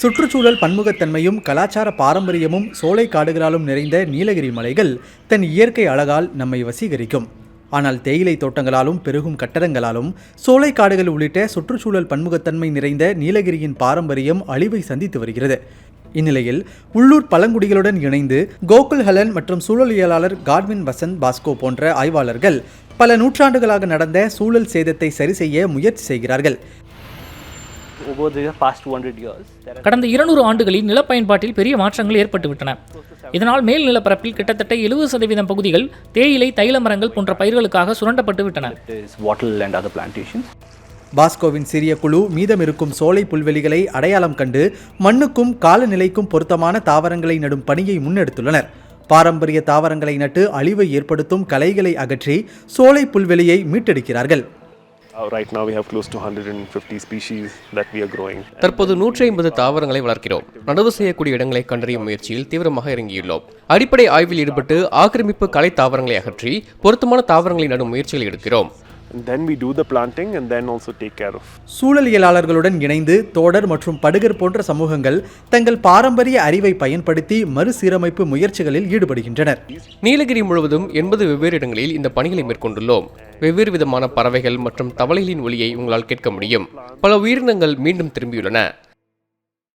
சுற்றுச்சூழல் பன்முகத்தன்மையும் கலாச்சார பாரம்பரியமும் சோலை காடுகளாலும் நிறைந்த நீலகிரி மலைகள் தன் இயற்கை அழகால் நம்மை வசீகரிக்கும். ஆனால் தேயிலை தோட்டங்களாலும் பெருகும் கட்டடங்களாலும் சோலை காடுகள் உள்ளிட்ட சுற்றுச்சூழல் பன்முகத்தன்மை நிறைந்த நீலகிரியின் பாரம்பரியம் அழிவை சந்தித்து வருகிறது. இந்நிலையில் உள்ளூர் பழங்குடிகளுடன் இணைந்து கோகுல் ஹலன் மற்றும் சூழலியலாளர் காட்வின் வசந்த் பாஸ்கோ போன்ற ஆய்வாளர்கள் பல நூற்றாண்டுகளாக நடந்த சூழல் சேதத்தை சரி செய்ய முயற்சி செய்கிறார்கள். கடந்த இருநூறு ஆண்டுகளில் நிலப்பயன்பாட்டில் பெரிய மாற்றங்கள் ஏற்பட்டுவிட்டன. இதனால் மேல் நிலப்பரப்பில் கிட்டத்தட்ட எழுபது சதவீதம் பகுதிகள் தேயிலை தைல மரங்கள் போன்ற பயிர்களுக்காக சுரண்டப்பட்டு விட்டன. பாஸ்கோவின் சிறிய குழு மீதமிருக்கும் சோலை புல்வெளிகளை அடையாளம் கண்டு மண்ணுக்கும் காலநிலைக்கும் பொருத்தமான தாவரங்களை நடும் பணியை முன்னெடுத்துள்ளனர். பாரம்பரிய தாவரங்களை நட்டு அழிவை ஏற்படுத்தும் களைகளை அகற்றி சோலை புல்வெளியை மீட்டெடுக்கிறார்கள். தற்போது நூற்றி ஐம்பது தாவரங்களை வளர்க்கிறோம். நடவு செய்யக்கூடிய இடங்களை கண்டறியும் முயற்சியில் தீவிரமாக இறங்கியுள்ளோம். அடிப்படை ஆய்வில் ஈடுபட்டு ஆக்கிரமிப்பு கலை தாவரங்களை அகற்றி பொருத்தமான தாவரங்களை நடும் முயற்சிகளை எடுக்கிறோம். And then we do the planting and then also take care of. சூழலியலாளர்களுடன் இணைந்து தோடர் மற்றும் படுகர் போன்ற சமூகங்கள் தங்கள் பாரம்பரிய அறிவை பயன்படுத்தி மறுசீரமைப்பு முயற்சிகளில் ஈடுபடுகின்றனர். நீலகிரி முழுவதும் எண்பது வெவ்வேறு இடங்களில் இந்த பணிகளை மேற்கொண்டுள்ளோம். வெவ்வேறு விதமான பறவைகள் மற்றும் தவளைகளின் ஒலியை உங்களால் கேட்க முடியும். பல உயிரினங்கள் மீண்டும் திரும்பியுள்ளன.